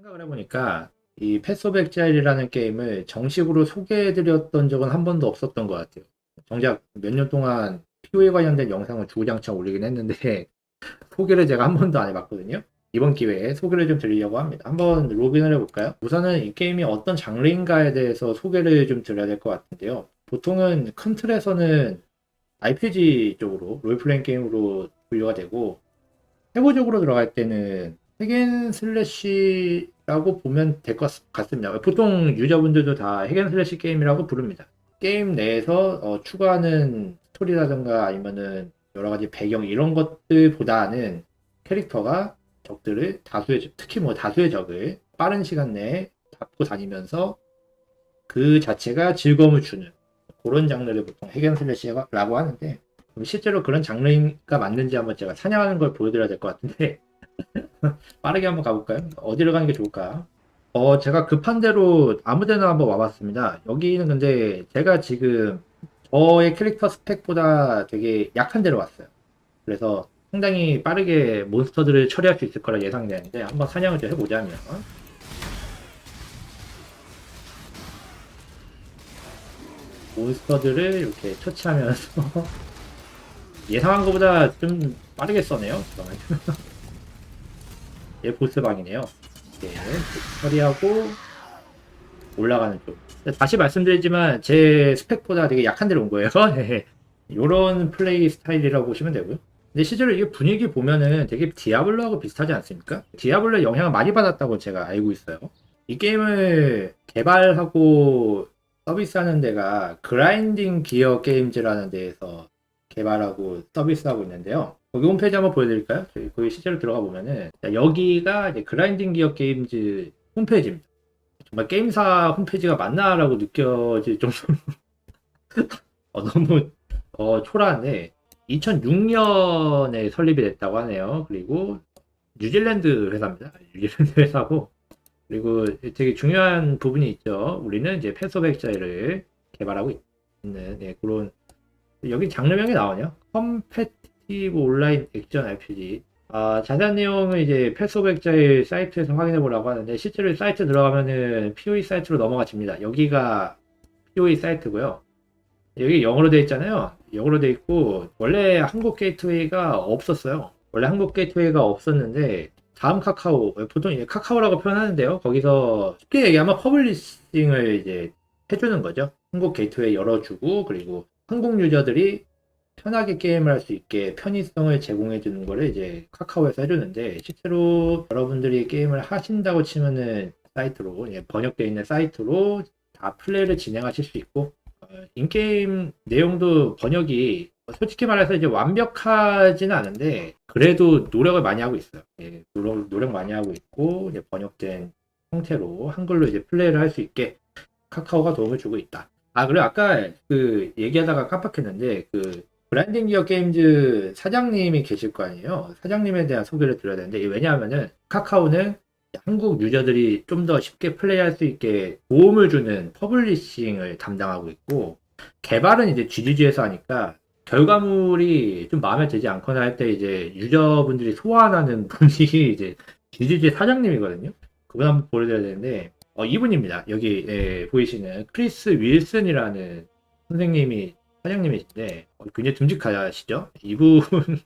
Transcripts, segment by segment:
생각을 해보니까 이 엑자일이라는 게임을 정식으로 소개해드렸던 적은 한 번도 없었던 것 같아요. 정작 몇 년 동안 POE 관련된 영상을 주구장창 올리긴 했는데 소개를 제가 한 번도 안 해봤거든요. 이번 기회에 소개를 좀 드리려고 합니다. 한번 로그인을 해볼까요? 우선은 이 게임이 어떤 장르인가에 대해서 소개를 좀 드려야 될 것 같은데요. 보통은 큰 틀에서는 RPG 쪽으로 롤플레잉 게임으로 분류가 되고 해고적으로 들어갈 때는 핵앤 슬래시라고 보면 될 것 같습니다. 보통 유저분들도 다 핵앤 슬래시 게임이라고 부릅니다. 게임 내에서 어, 추가하는 스토리라든가 아니면은 여러 가지 배경 이런 것들보다는 캐릭터가 적들을 다수의 특히 뭐 다수의 적을 빠른 시간 내에 잡고 다니면서 그 자체가 즐거움을 주는 그런 장르를 보통 핵앤 슬래시라고 하는데 실제로 그런 장르가 맞는지 한번 제가 사냥하는 걸 보여드려야 될 것 같은데 빠르게 한번 가볼까요? 어디로 가는 게 좋을까? 어, 제가 급한 대로 아무 데나 한번 와봤습니다. 여기는 근데 제가 지금 저의 캐릭터 스펙보다 되게 약한 데로 왔어요. 그래서 상당히 빠르게 몬스터들을 처리할 수 있을 거라 예상되는데 한번 사냥을 좀 해보자면 몬스터들을 이렇게 처치하면서 예상한 것보다 좀 빠르게 써네요. 얘 보스방이네요. 네, 처리하고 올라가는 쪽. 다시 말씀드리지만 제 스펙보다 되게 약한 데로 온 거예요. 이런 플레이 스타일이라고 보시면 되고요. 근데 실제로 이게 분위기 보면은 되게 디아블로하고 비슷하지 않습니까? 디아블로의 영향을 많이 받았다고 제가 알고 있어요. 이 게임을 개발하고 서비스하는 데가 그라인딩 기어 게임즈라는 데에서 개발하고 서비스하고 있는데요. 거기 홈페이지 한번 보여드릴까요? 저희 거기 실제로 들어가 보면은 자, 여기가 이제 그라인딩 기어 게임즈 홈페이지입니다. 정말 게임사 홈페이지가 맞나라고 느껴질 정도로 어, 너무 어, 초라한데 2006년에 설립이 됐다고 하네요. 그리고 뉴질랜드 회사입니다. 뉴질랜드 회사고 그리고 되게 중요한 부분이 있죠. 우리는 이제 패스오백자를 개발하고 있는 네, 그런 여기 장르명이 나오냐? 컴페티 티브 온라인 액션 RPG. 아, 자세한 내용은 이제 패스오백자의 사이트에서 확인해 보라고 하는데 실제로 사이트 들어가면은 POE 사이트로 넘어가집니다. 여기가 POE 사이트고요. 여기 영어로 되어 있잖아요. 영어로 되어 있고 원래 한국 게이트웨이가 없었어요. 원래 한국 게이트웨이가 없었는데 다음 카카오 보통 이제 카카오라고 표현하는데요. 거기서 쉽게 얘기하면 퍼블리싱을 이제 해주는 거죠. 한국 게이트웨이 열어주고 그리고 한국 유저들이 편하게 게임을 할 수 있게 편의성을 제공해 주는 거를 이제 카카오에서 해주는데 실제로 여러분들이 게임을 하신다고 치면은 사이트로 번역되어 있는 사이트로 다 플레이를 진행하실 수 있고 어, 인게임 내용도 번역이 솔직히 말해서 이제 완벽하지는 않은데 그래도 노력을 많이 하고 있어요. 예, 노력, 노력 많이 하고 있고 번역된 형태로 한글로 이제 플레이를 할 수 있게 카카오가 도움을 주고 있다. 아 그리고 아까 그 얘기하다가 깜빡했는데 그 브랜딩 기어 게임즈 사장님이 계실 거 아니에요. 사장님에 대한 소개를 드려야 되는데 왜냐하면은 카카오는 한국 유저들이 좀 더 쉽게 플레이할 수 있게 도움을 주는 퍼블리싱을 담당하고 있고 개발은 이제 GGG에서 하니까 결과물이 좀 마음에 들지 않거나 할 때 이제 유저분들이 소환하는 분이 이제 GGG 사장님이거든요. 그분 한번 보여드려야 되는데 어, 이분입니다. 여기 예, 보이시는 크리스 윌슨이라는 선생님이 사장님이신데 어, 굉장히 듬직하시죠? 이분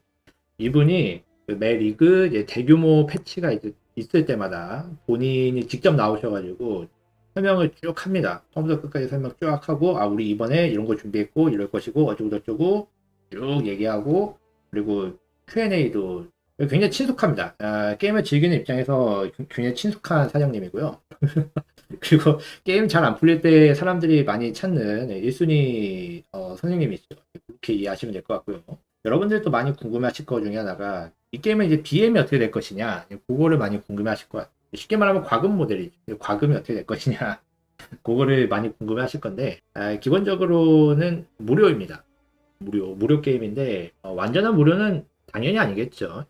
이분이 매 리그 이제 대규모 패치가 이제 있을 때마다 본인이 직접 나오셔가지고 설명을 쭉 합니다. 처음부터 끝까지 설명 쭉 하고 아 우리 이번에 이런 거 준비했고 이럴 것이고 어쩌고 저쩌고 쭉 얘기하고 그리고 Q&A도 굉장히 친숙합니다. 아, 게임을 즐기는 입장에서 굉장히 친숙한 사장님이고요. 그리고 게임 잘 안 풀릴 때 사람들이 많이 찾는 1순위 어, 선생님이시죠. 그렇게 이해하시면 될 것 같고요. 여러분들도 많이 궁금해하실 것 중에 하나가 이 게임의 이제 BM이 어떻게 될 것이냐 그거를 많이 궁금해하실 것 같아요. 쉽게 말하면 과금 모델이죠. 과금이 어떻게 될 것이냐 그거를 많이 궁금해하실 건데 아, 기본적으로는 무료입니다. 무료 무료 게임인데 어, 완전한 무료는 당연히 아니겠죠.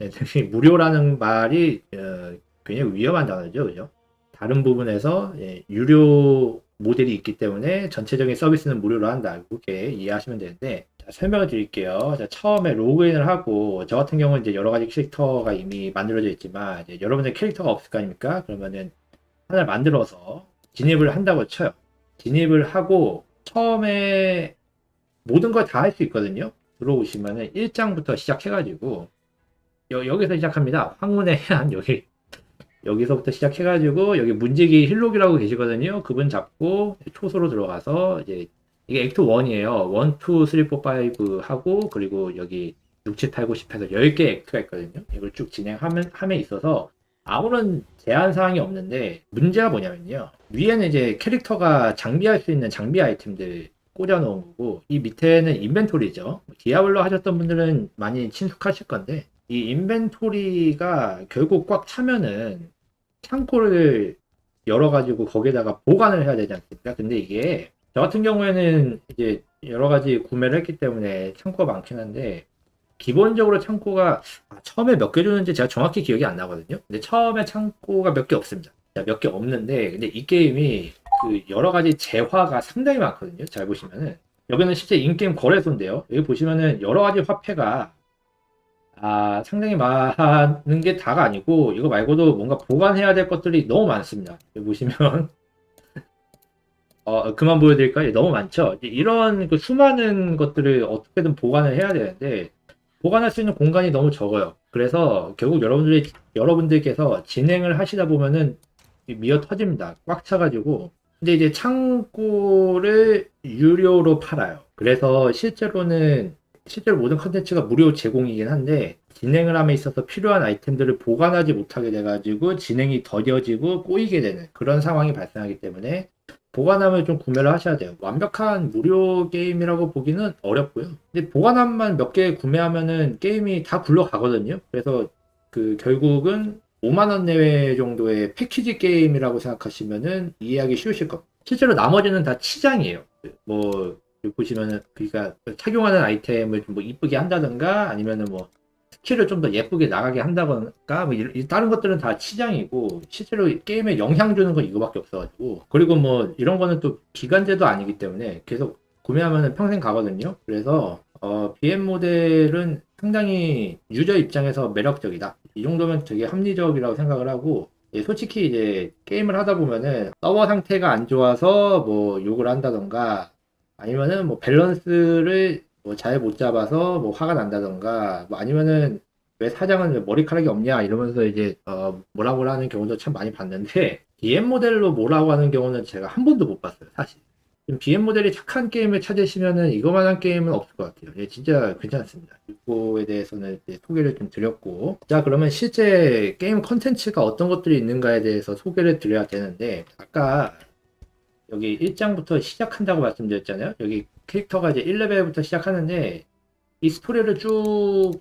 무료라는 말이 어, 굉장히 위험한 단어죠, 그죠? 다른 부분에서 예, 유료 모델이 있기 때문에 전체적인 서비스는 무료로 한다. 그렇게 이해하시면 되는데 자, 설명을 드릴게요. 자, 처음에 로그인을 하고 저 같은 경우는 이제 여러 가지 캐릭터가 이미 만들어져 있지만 여러분의 캐릭터가 없을 거 아닙니까? 그러면은 하나를 만들어서 진입을 한다고 쳐요. 진입을 하고 처음에 모든 걸 다 할 수 있거든요. 들어오시면은 1장부터 시작해가지고 여, 여기서 시작합니다. 황혼의 해안 여기 여기서부터 시작해가지고 여기 문지기 힐록이라고 계시거든요. 그분 잡고 초소로 들어가서 이제 이게 액트 1이에요. 1, 2, 3, 4, 5 하고 그리고 여기 6, 7, 8, 9, 10 해서 10개 액트가 있거든요. 이걸 쭉 진행하면 함에 있어서 아무런 제한 사항이 없는데 문제가 뭐냐면요. 위에는 이제 캐릭터가 장비할 수 있는 장비 아이템들 꽂아놓은 거고 이 밑에는 인벤토리죠. 디아블로 하셨던 분들은 많이 친숙하실 건데 이 인벤토리가 결국 꽉 차면은 창고를 열어가지고 거기다가 보관을 해야 되지 않습니까? 근데 이게 저 같은 경우에는 이제 여러 가지 구매를 했기 때문에 창고가 많긴 한데 기본적으로 창고가 아, 처음에 몇 개 주는지 제가 정확히 기억이 안 나거든요. 근데 처음에 창고가 몇 개 없습니다. 몇 개 없는데 근데 이 게임이 그 여러 가지 재화가 상당히 많거든요. 잘 보시면은 여기는 실제 인게임 거래소인데요. 여기 보시면은 여러 가지 화폐가 아 상당히 많은 게 다가 아니고 이거 말고도 뭔가 보관해야 될 것들이 너무 많습니다. 여기 보시면 어 그만 보여드릴까요? 너무 많죠. 이런 그 수많은 것들을 어떻게든 보관을 해야 되는데 보관할 수 있는 공간이 너무 적어요. 그래서 결국 여러분들이 여러분들께서 진행을 하시다 보면은 미어 터집니다. 꽉 차가지고 근데 이제 창고를 유료로 팔아요. 그래서 실제로는 실제로 모든 컨텐츠가 무료 제공이긴 한데 진행을 함에 있어서 필요한 아이템들을 보관하지 못하게 돼가지고 진행이 더뎌지고 꼬이게 되는 그런 상황이 발생하기 때문에 보관함을 좀 구매를 하셔야 돼요. 완벽한 무료 게임이라고 보기는 어렵고요. 근데 보관함만 몇 개 구매하면은 게임이 다 굴러가거든요. 그래서 그 결국은 5만원 내외 정도의 패키지 게임이라고 생각하시면은 이해하기 쉬우실 겁니다. 실제로 나머지는 다 치장이에요. 뭐, 보시면은, 그니까, 착용하는 아이템을 좀 뭐 이쁘게 한다던가, 아니면은 뭐, 스킬을 좀 더 예쁘게 나가게 한다던가, 뭐, 이, 다른 것들은 다 치장이고, 실제로 게임에 영향 주는 건 이거밖에 없어가지고, 그리고 뭐, 이런 거는 또 기간제도 아니기 때문에 계속 구매하면은 평생 가거든요. 그래서, 어, BM 모델은 상당히 유저 입장에서 매력적이다. 이 정도면 되게 합리적이라고 생각을 하고, 예, 솔직히 이제 게임을 하다 보면은 서버 상태가 안 좋아서 뭐 욕을 한다던가 아니면은 뭐 밸런스를 뭐 잘 못 잡아서 뭐 화가 난다던가 뭐 아니면은 왜 사장은 왜 머리카락이 없냐 이러면서 이제 어 뭐라고 하는 경우도 참 많이 봤는데 BM 모델로 뭐라고 하는 경우는 제가 한 번도 못 봤어요 사실 지금 BM 모델이 착한 게임을 찾으시면은 이거만한 게임은 없을 것 같아요. 예, 진짜 괜찮습니다. 이거에 대해서는 이제 소개를 좀 드렸고, 자 그러면 실제 게임 컨텐츠가 어떤 것들이 있는가에 대해서 소개를 드려야 되는데, 아까 여기 1장부터 시작한다고 말씀드렸잖아요. 여기 캐릭터가 이제 1레벨부터 시작하는데, 이 스토리를 쭉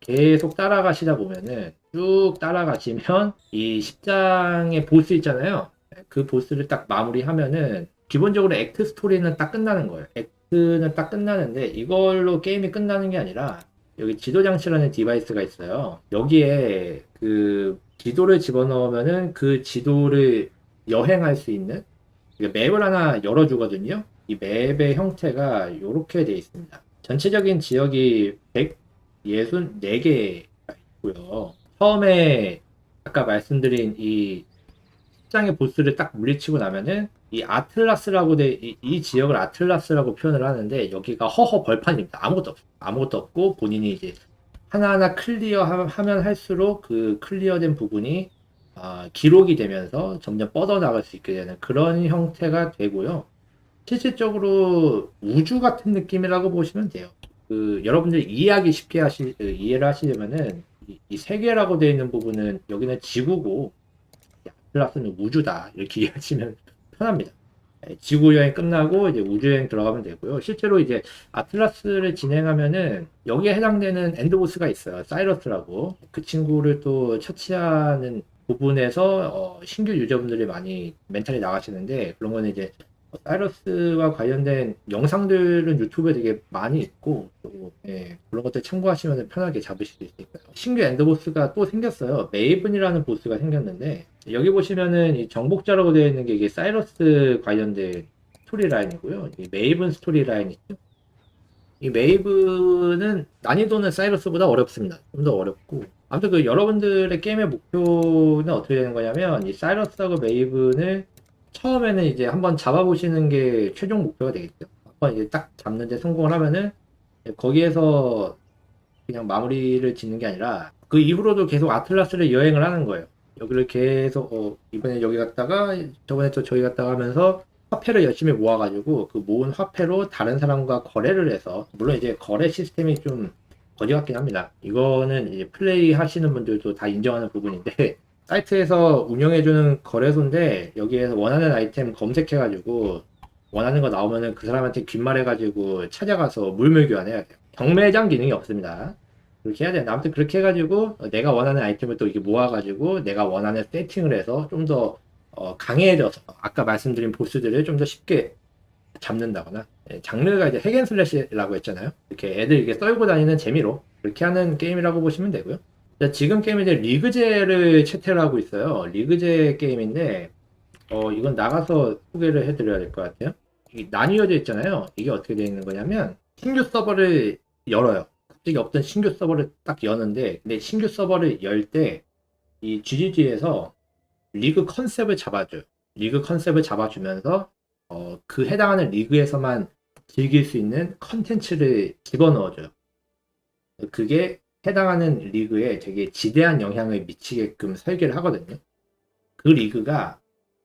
계속 따라가시다 보면은 쭉 따라가시면 이 10장의 보스 있잖아요. 그 보스를 딱 마무리하면은 기본적으로 액트 스토리는 딱 끝나는 거예요. 액트는 딱 끝나는데 이걸로 게임이 끝나는 게 아니라 여기 지도 장치라는 디바이스가 있어요. 여기에 그 지도를 집어넣으면은 그 지도를 여행할 수 있는 맵을 하나 열어주거든요. 이 맵의 형태가 이렇게 되어 있습니다. 전체적인 지역이 164개가 있고요. 처음에 아까 말씀드린 이 장의 보스를 딱 물리치고 나면은 이 아틀라스라고 돼, 이, 이, 지역을 아틀라스라고 표현을 하는데 여기가 허허 벌판입니다. 아무것도 없어. 아무것도 없고 본인이 이제 하나하나 클리어 하면 할수록 그 클리어된 부분이 어, 기록이 되면서 점점 뻗어나갈 수 있게 되는 그런 형태가 되고요. 실질적으로 우주 같은 느낌이라고 보시면 돼요. 그 여러분들이 이해하기 쉽게 하시 이해를 하시려면은 이, 이 세계라고 되어 있는 부분은 여기는 지구고 아틀라스는 우주다 이렇게 이해하시면 편합니다. 네, 지구 여행 끝나고 이제 우주 여행 들어가면 되고요. 실제로 이제 아틀라스를 진행하면은 여기에 해당되는 엔드보스가 있어요. 사이러스라고 그 친구를 또 처치하는 부분에서 어, 신규 유저분들이 많이 멘탈이 나가시는데 그런 거는 이제 사이러스와 관련된 영상들은 유튜브에 되게 많이 있고 또, 예, 그런 것들 참고하시면 편하게 잡으실 수 있으니까요. 신규 엔드보스가 또 생겼어요. 메이븐이라는 보스가 생겼는데 여기 보시면은 이 정복자라고 되어 있는 게 이게 사이러스 관련된 스토리 라인이고요. 이 메이븐 스토리 라인 있죠. 이 메이븐은 난이도는 사이러스보다 어렵습니다. 좀 더 어렵고 아무튼 그 여러분들의 게임의 목표는 어떻게 되는 거냐면 이 사이러스하고 메이븐을 처음에는 이제 한번 잡아보시는 게 최종 목표가 되겠죠. 한번 이제 딱 잡는데 성공을 하면은 거기에서 그냥 마무리를 짓는 게 아니라 그 이후로도 계속 아틀라스를 여행을 하는 거예요. 여기를 계속 어, 이번에 여기 갔다가 저번에 또 저기 갔다가 하면서 화폐를 열심히 모아가지고 그 모은 화폐로 다른 사람과 거래를 해서 물론 이제 거래 시스템이 좀 거지 같긴 합니다. 이거는 이제 플레이 하시는 분들도 다 인정하는 부분인데 사이트에서 운영해주는 거래소인데 여기에서 원하는 아이템 검색해가지고 원하는 거 나오면은 그 사람한테 귓말해가지고 찾아가서 물물 교환해야 돼요. 경매장 기능이 없습니다. 그렇게 해야 되는데 아무튼 그렇게 해가지고 내가 원하는 아이템을 또 이렇게 모아가지고 내가 원하는 세팅을 해서 좀더 어, 강해져서 아까 말씀드린 보스들을 좀 더 쉽게 잡는다거나 예, 장르가 이제 핵앤슬래시라고 했잖아요. 이렇게 애들 이렇게 썰고 다니는 재미로 그렇게 하는 게임이라고 보시면 되고요. 자, 지금 게임이 이제 리그제를 채택을 하고 있어요. 리그제 게임인데 어, 이건 나가서 소개를 해드려야 될 것 같아요. 이 나뉘어져 있잖아요. 이게 어떻게 되어 있는 거냐면 신규 서버를 열어요. 갑자기 없던 신규 서버를 딱 여는데 근데 신규 서버를 열 때 이 GGG에서 리그 컨셉을 잡아줘요. 리그 컨셉을 잡아주면서 어, 그 해당하는 리그에서만 즐길 수 있는 컨텐츠를 집어넣어줘요. 그게 해당하는 리그에 되게 지대한 영향을 미치게끔 설계를 하거든요. 그 리그가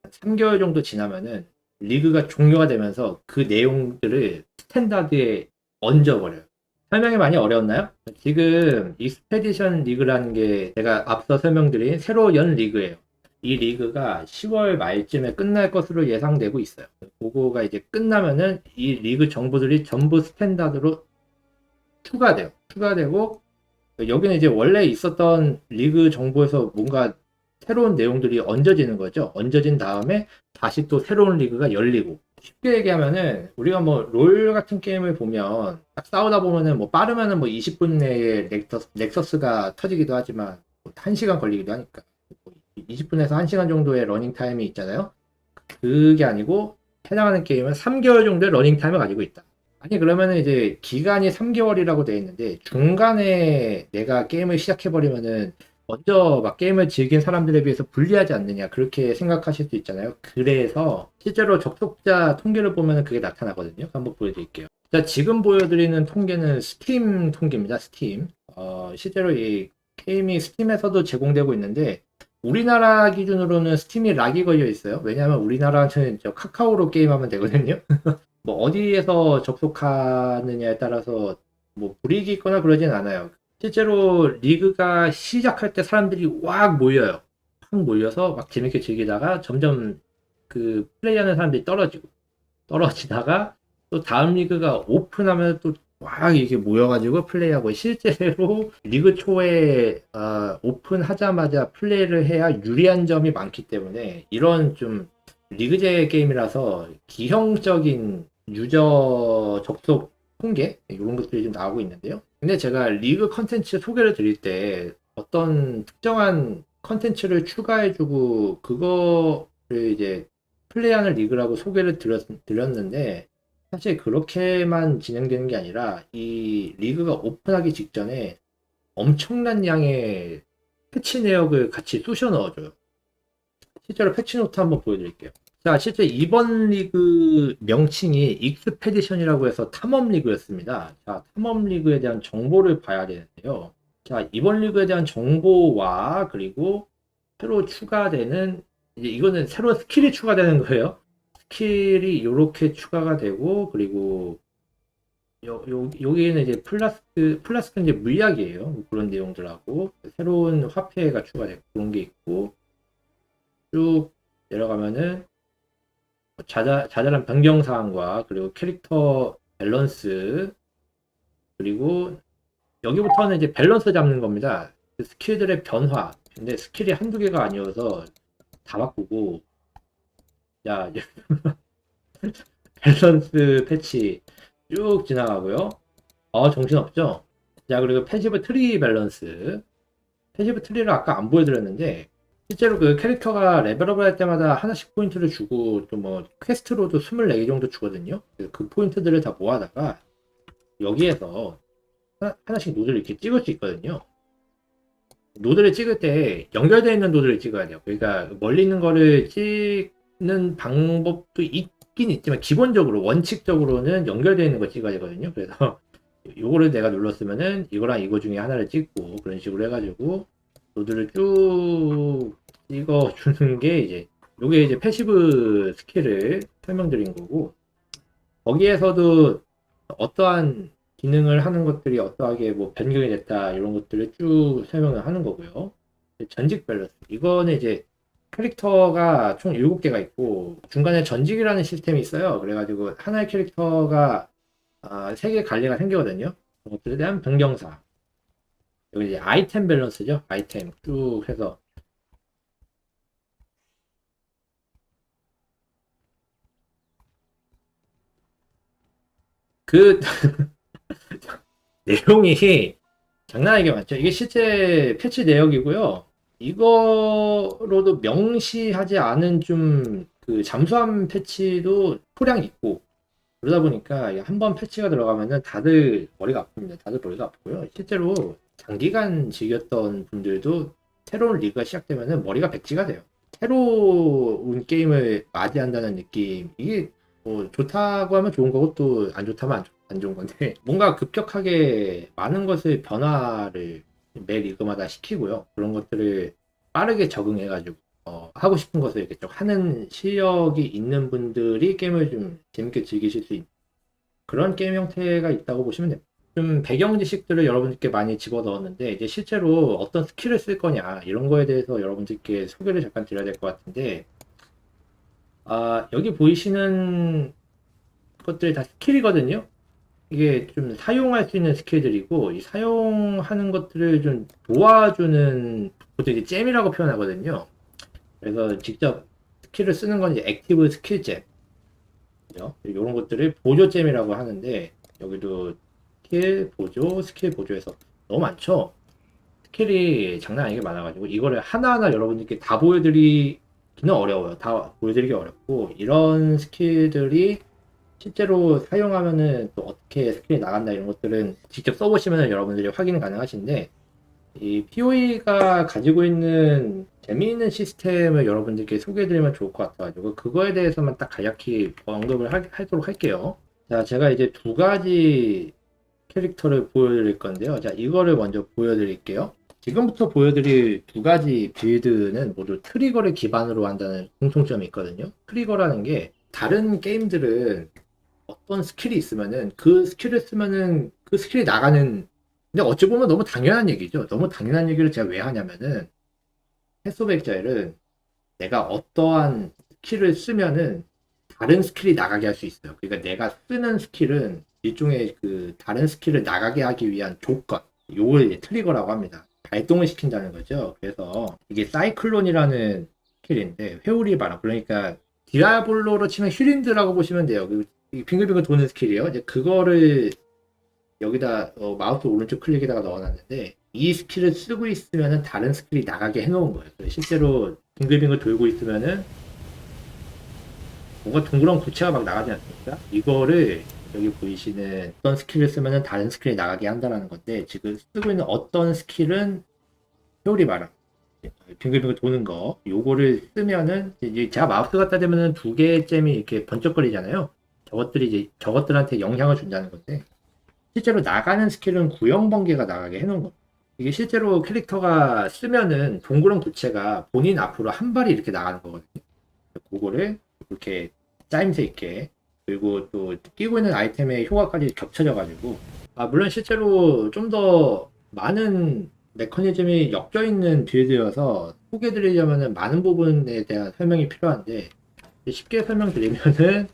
3개월 정도 지나면은 리그가 종료가 되면서 그 내용들을 스탠다드에 얹어버려요. 설명이 많이 어려웠나요? 지금 익스페디션 리그라는 게 제가 앞서 설명드린 새로 연 리그예요. 이 리그가 10월 말쯤에 끝날 것으로 예상되고 있어요. 그거가 이제 끝나면은 이 리그 정보들이 전부 스탠다드로 추가돼요. 추가되고 여기는 이제 원래 있었던 리그 정보에서 뭔가 새로운 내용들이 얹어지는 거죠. 얹어진 다음에 다시 또 새로운 리그가 열리고 쉽게 얘기하면은 우리가 뭐 롤 같은 게임을 보면 딱 싸우다 보면은 뭐 빠르면은 뭐 20분 내에 넥서스, 넥서스가 터지기도 하지만 뭐 1시간 걸리기도 하니까 20분에서 1시간 정도의 러닝 타임이 있잖아요. 그게 아니고 해당하는 게임은 3개월 정도의 러닝 타임을 가지고 있다. 아니 그러면은 이제 기간이 3개월이라고 되어 있는데 중간에 내가 게임을 시작해 버리면은 먼저 막 게임을 즐긴 사람들에 비해서 불리하지 않느냐 그렇게 생각하실 수 있잖아요. 그래서 실제로 접속자 통계를 보면 그게 나타나거든요. 한번 보여드릴게요. 자 지금 보여드리는 통계는 스팀 통계입니다. 스팀. 어, 실제로 이 게임이 스팀에서도 제공되고 있는데 우리나라 기준으로는 스팀이 락이 걸려 있어요. 왜냐하면 우리나라는 저 카카오로 게임하면 되거든요. 뭐 어디에서 접속하느냐에 따라서 뭐 불이익이 있거나 그러진 않아요. 실제로 리그가 시작할 때 사람들이 왁 모여요. 확 모여서 막 재밌게 즐기다가 점점 그 플레이하는 사람들이 떨어지고 떨어지다가 또 다음 리그가 오픈하면 또 막 이렇게 모여가지고 플레이하고 실제로 리그 초에 어, 오픈하자마자 플레이를 해야 유리한 점이 많기 때문에 이런 좀 리그제 게임이라서 기형적인 유저 접속 통계 이런 것들이 좀 나오고 있는데요. 근데 제가 리그 컨텐츠 소개를 드릴 때 어떤 특정한 컨텐츠를 추가해주고 그거를 이제 플레이하는 리그라고 소개를 드렸, 드렸는데 사실 그렇게만 진행되는 게 아니라 이 리그가 오픈하기 직전에 엄청난 양의 패치 내역을 같이 쑤셔 넣어줘요. 실제로 패치 노트 한번 보여드릴게요. 자, 실제 이번 리그 명칭이 익스페디션이라고 해서 탐험 리그였습니다. 자, 탐험 리그에 대한 정보를 봐야 되는데요. 자, 이번 리그에 대한 정보와 그리고 새로 추가되는 이제 이거는 새로 스킬이 추가되는 거예요. 스킬이 이렇게 추가가 되고 그리고 요, 요, 여기에는 이제 플라스크, 플라스크는 이제 물약이에요. 그런 내용들하고 새로운 화폐가 추가되고 그런 게 있고 쭉 내려가면은 자자, 자잘한 변경 사항과 그리고 캐릭터 밸런스 그리고 여기부터는 이제 밸런스 잡는 겁니다. 그 스킬들의 변화. 근데 스킬이 한두 개가 아니어서 다 바꾸고 야 밸런스 패치 쭉 지나가고요. 어 정신없죠? 자 그리고 패시브 트리 밸런스 패시브 트리를 아까 안 보여드렸는데 실제로 그 캐릭터가 레벨업을 할 때마다 하나씩 포인트를 주고 또 뭐 퀘스트로도 24개 정도 주거든요. 그 포인트들을 다 모아다가 여기에서 하나, 씩 노드를 이렇게 찍을 수 있거든요. 노드를 찍을 때 연결되어 있는 노드를 찍어야 돼요. 그러니까 멀리 있는 거를 찍는 방법도 있긴 있지만 기본적으로 원칙적으로는 연결되어 있는 거 찍어야 되거든요. 그래서 요거를 내가 눌렀으면은 이거랑 이거 중에 하나를 찍고 그런 식으로 해가지고 노드를 쭉 찍어주는 게 이제 요게 이제 패시브 스킬을 설명드린 거고 거기에서도 어떠한 기능을 하는 것들이 어떠하게 뭐 변경이 됐다 이런 것들을 쭉 설명을 하는 거고요. 전직 밸런스 이거는 이제 캐릭터가 총 7개가 있고 중간에 전직이라는 시스템이 있어요. 그래가지고 하나의 캐릭터가 아, 3개 관리가 생기거든요. 그것들에 대한 변경사 여기 이제 아이템 밸런스죠. 아이템 쭉 해서 그 내용이 장난 아니게 많죠. 이게 실제 패치 내역이고요. 이거로도 명시하지 않은 좀 그 잠수함 패치도 소량 있고 그러다 보니까 한 번 패치가 들어가면은 다들 머리가 아픕니다. 다들 머리가 아프고요. 실제로 장기간 즐겼던 분들도 새로운 리그가 시작되면은 머리가 백지가 돼요. 새로운 게임을 맞이한다는 느낌. 이게 뭐 좋다고 하면 좋은 거고 또 안 좋다면 안, 좋- 안 좋은 건데 뭔가 급격하게 많은 것을 변화를 매 리그마다 시키고요. 그런 것들을 빠르게 적응해가지고 어, 하고 싶은 것을 이렇게 좀 하는 실력이 있는 분들이 게임을 좀 재밌게 즐기실 수 있는 그런 게임 형태가 있다고 보시면 됩니다. 좀 배경 지식들을 여러분들께 많이 집어넣었는데 이제 실제로 어떤 스킬을 쓸 거냐 이런 거에 대해서 여러분들께 소개를 잠깐 드려야 될 것 같은데 아, 여기 보이시는 것들이 다 스킬이거든요. 이게 좀 사용할 수 있는 스킬들이고 이 사용하는 것들을 좀 도와주는 보통 이제 잼이라고 표현하거든요. 그래서 직접 스킬을 쓰는 건 이제 액티브 스킬잼. 그죠? 이런 것들을 보조 잼이라고 하는데 여기도 스킬 보조, 스킬 보조해서 너무 많죠. 스킬이 장난 아니게 많아가지고 이거를 하나하나 여러분들께 다 보여드리기는 어려워요. 다 보여드리기 어렵고 이런 스킬들이 실제로 사용하면은 또 어떻게 스킬이 나간다 이런 것들은 직접 써보시면 여러분들이 확인 가능하신데 이 POE가 가지고 있는 재미있는 시스템을 여러분들께 소개해드리면 좋을 것 같아가지고 그거에 대해서만 딱 간략히 언급을 하, 하도록 할게요. 자, 제가 이제 두 가지 캐릭터를 보여드릴 건데요. 자, 이거를 먼저 보여드릴게요. 지금부터 보여드릴 두 가지 빌드는 모두 트리거를 기반으로 한다는 공통점이 있거든요. 트리거라는 게 다른 게임들은 어떤 스킬이 있으면은 그 스킬을 쓰면은 그 스킬이 나가는 근데 어찌 보면 너무 당연한 얘기죠. 너무 당연한 얘기를 제가 왜 하냐면은 해소백자일은 내가 어떠한 스킬을 쓰면은 다른 스킬이 나가게 할 수 있어요. 그러니까 내가 쓰는 스킬은 일종의 그 다른 스킬을 나가게 하기 위한 조건, 요걸 트리거라고 합니다. 발동을 시킨다는 거죠. 그래서 이게 사이클론이라는 스킬인데 회오리 바람 그러니까 디아블로로 치면 힐린드라고 보시면 돼요. 그 빙글빙글 도는 스킬이에요. 이제 그거를 여기다 어, 마우스 오른쪽 클릭에다가 넣어놨는데 이 스킬을 쓰고 있으면은 다른 스킬이 나가게 해놓은 거예요. 실제로 빙글빙글 돌고 있으면은 뭔가 둥그런 구체가 막 나가지 않습니까? 이거를 여기 보이시는 어떤 스킬을 쓰면은 다른 스킬이 나가게 한다는 건데 지금 쓰고 있는 어떤 스킬은 회오리 바람 빙글빙글 도는 거 요거를 쓰면은 이제 제가 마우스 갖다 대면은 두 개의 잼이 이렇게 번쩍거리잖아요. 저것들이 이제 저것들한테 영향을 준다는 건데 실제로 나가는 스킬은 구형 번개가 나가게 해놓은 거. 이게 실제로 캐릭터가 쓰면은 동그란 구체가 본인 앞으로 한 발이 이렇게 나가는 거거든요. 그거를 이렇게 짜임새 있게 그리고 또 끼고 있는 아이템의 효과까지 겹쳐져 가지고 아 물론 실제로 좀 더 많은 메커니즘이 엮여 있는 빌드여서 소개드리려면은 많은 부분에 대한 설명이 필요한데 쉽게 설명드리면은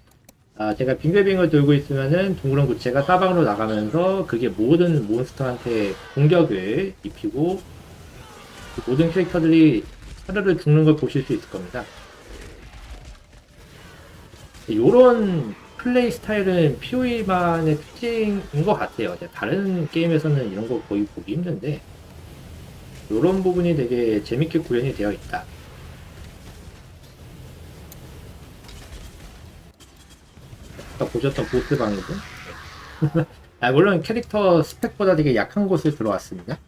아, 제가 빙글빙글 돌고 있으면은 둥그런 구체가 사방으로 나가면서 그게 모든 몬스터한테 공격을 입히고 그 모든 캐릭터들이 사르르 죽는 걸 보실 수 있을 겁니다. 요런 플레이 스타일은 POE만의 특징인 것 같아요. 다른 게임에서는 이런 거 거의 보기 힘든데 요런 부분이 되게 재밌게 구현이 되어 있다. 아까 보셨던 보스 방이죠. 아, 물론 캐릭터 스펙보다 되게 약한 곳을 들어왔습니다.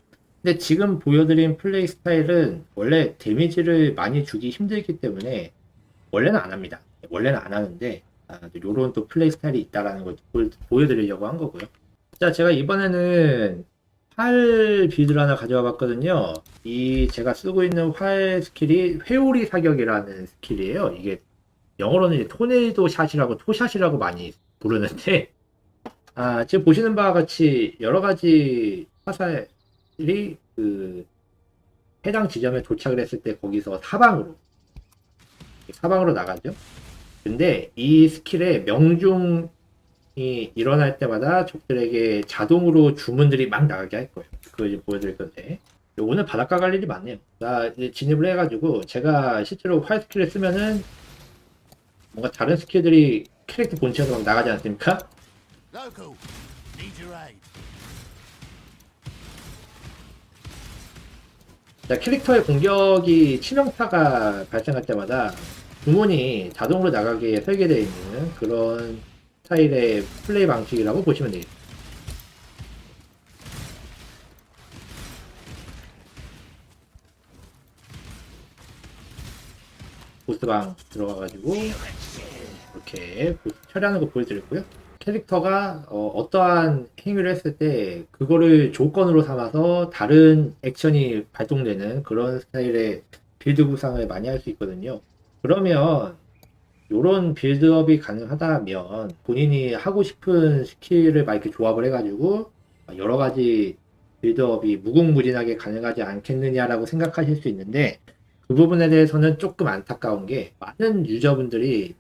근데 지금 보여드린 플레이 스타일은 원래 데미지를 많이 주기 힘들기 때문에 원래는 안 합니다. 원래는 안 하는데 아, 요런 또 플레이 스타일이 있다라는 걸 보- 보여드리려고 한 거고요. 자, 제가 이번에는 활 빌드를 하나 가져와 봤거든요. 이 제가 쓰고 있는 활 스킬이 회오리 사격이라는 스킬이에요. 이게 영어로는 이제 토네이도 샷이라고 토샷이라고 많이 부르는데 아, 지금 보시는 바와 같이 여러 가지 화살이 그 해당 지점에 도착을 했을 때 거기서 사방으로 사방으로 나가죠. 근데 이 스킬의 명중이 일어날 때마다 적들에게 자동으로 주문들이 막 나가게 할 거예요. 그거 이제 보여드릴 건데. 오늘 바닷가 갈 일이 많네요. 나 이제 진입을 해가지고 제가 실제로 활 스킬을 쓰면은 뭔가 다른 스킬들이 캐릭터 본체에서 막 나가지 않습니까? 자, 캐릭터의 공격이 치명타가 발생할 때마다 주문이 자동으로 나가게 설계되어 있는 그런 스타일의 플레이 방식이라고 보시면 되겠습니다. 보스방 들어가가지고 이렇게 처리하는 거 보여드렸고요. 캐릭터가 어, 떠한 행위를 했을 때 그거를 조건으로 삼아서 다른 액션이 발동되는 그런 스타일의 빌드 구상을 많이 할 수 있거든요. 그러면 이런 빌드업이 가능하다면 본인이 하고 싶은 스킬을 막 이렇게 조합을 해가지고 여러 가지 빌드업이 무궁무진하게 가능하지 않겠느냐라고 생각하실 수 있는데 그 부분에 대해서는 조금 안타까운 게 많은 유저분들이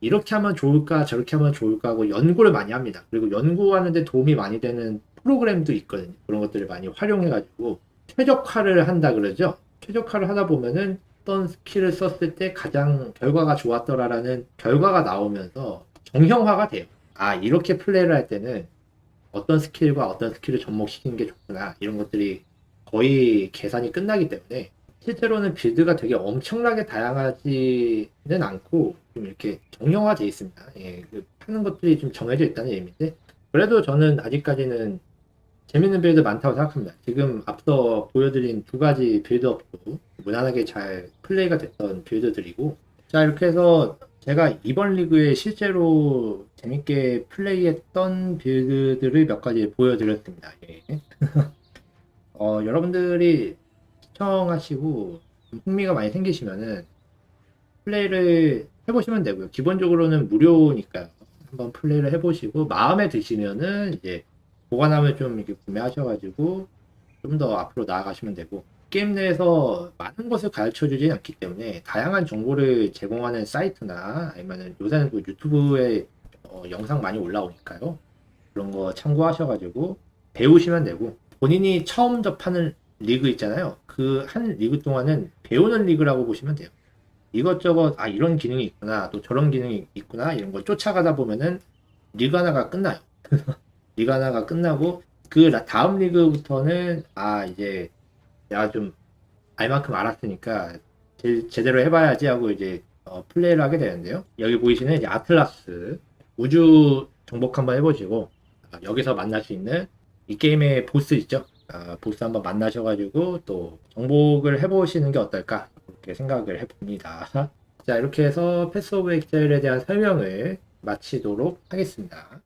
이렇게 하면 좋을까 저렇게 하면 좋을까 하고 연구를 많이 합니다. 그리고 연구하는데 도움이 많이 되는 프로그램도 있거든요. 그런 것들을 많이 활용해가지고 최적화를 한다 그러죠. 최적화를 하다 보면은 어떤 스킬을 썼을 때 가장 결과가 좋았더라라는 결과가 나오면서 정형화가 돼요. 아 이렇게 플레이를 할 때는 어떤 스킬과 어떤 스킬을 접목시키는 게 좋구나 이런 것들이 거의 계산이 끝나기 때문에 실제로는 빌드가 되게 엄청나게 다양하지는 않고 좀 이렇게 정형화되어 있습니다. 예, 그 하는 것들이 좀 정해져 있다는 의미인데 그래도 저는 아직까지는 재밌는 빌드 많다고 생각합니다. 지금 앞서 보여드린 두 가지 빌드업도 무난하게 잘 플레이가 됐던 빌드들이고 자 이렇게 해서 제가 이번 리그에 실제로 재밌게 플레이했던 빌드들을 몇 가지 보여드렸습니다. 예. 어, 여러분들이 시청하시고 좀 흥미가 많이 생기시면은 플레이를 해보시면 되고요. 기본적으로는 무료니까요. 한번 플레이를 해보시고 마음에 드시면은 이제 보관함을 좀 이렇게 구매하셔가지고 좀 더 앞으로 나아가시면 되고 게임 내에서 많은 것을 가르쳐 주지 않기 때문에 다양한 정보를 제공하는 사이트나 아니면 요새는 또 유튜브에 어, 영상 많이 올라오니까요. 그런 거 참고하셔가지고 배우시면 되고 본인이 처음 접하는 리그 있잖아요. 그 한 리그 동안은 배우는 리그라고 보시면 돼요. 이것저것 아 이런 기능이 있구나 또 저런 기능이 있구나 이런 걸 쫓아가다 보면은 리그 하나가 끝나요. 리그 하나가 끝나고 그 라- 다음 리그부터는 아 이제 내가 좀 알만큼 알았으니까 제, 제대로 해봐야지 하고 이제 어, 플레이를 하게 되는데요. 여기 보이시는 이제 아틀라스 우주 정복 한번 해보시고 아, 여기서 만날 수 있는 이 게임의 보스 있죠. 아, 보스 한번 만나셔가지고 또 정복을 해보시는 게 어떨까 그렇게 생각을 해봅니다. 자 이렇게 해서 패스 오브 엑셀에 대한 설명을 마치도록 하겠습니다.